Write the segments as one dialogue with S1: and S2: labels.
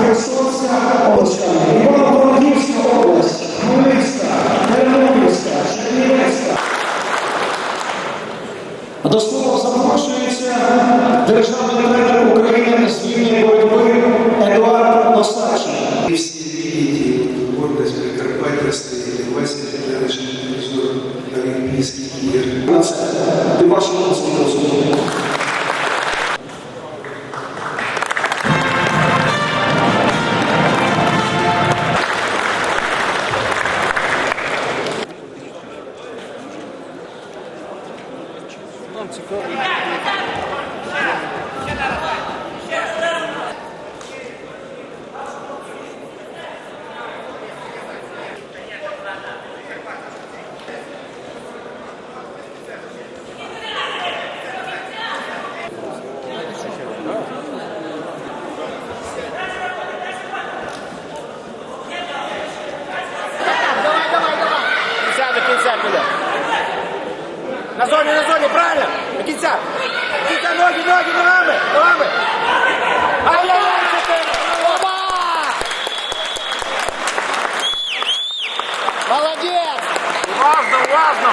S1: Херсонська область, Івано-Франківська область, Хмельницька, Тернопільська, Чернівецька. До слова запрошується державний тренер України з вільної боротьби Едуард Осадчий.
S2: И все видите гордость Прикарпаття 21 телевизор Олимпийских игр.
S1: На це і ваші
S3: Vamos, se for. На зоні, на зоні, правильно. До кінця. До кінця ноги, ноги, ногами, ногами. Ай-яй-яй, чотири. Опа! Молодець. Уважно, уважно.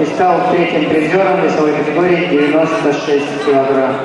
S4: и стал третьим призером весовой категории 96 килограмм.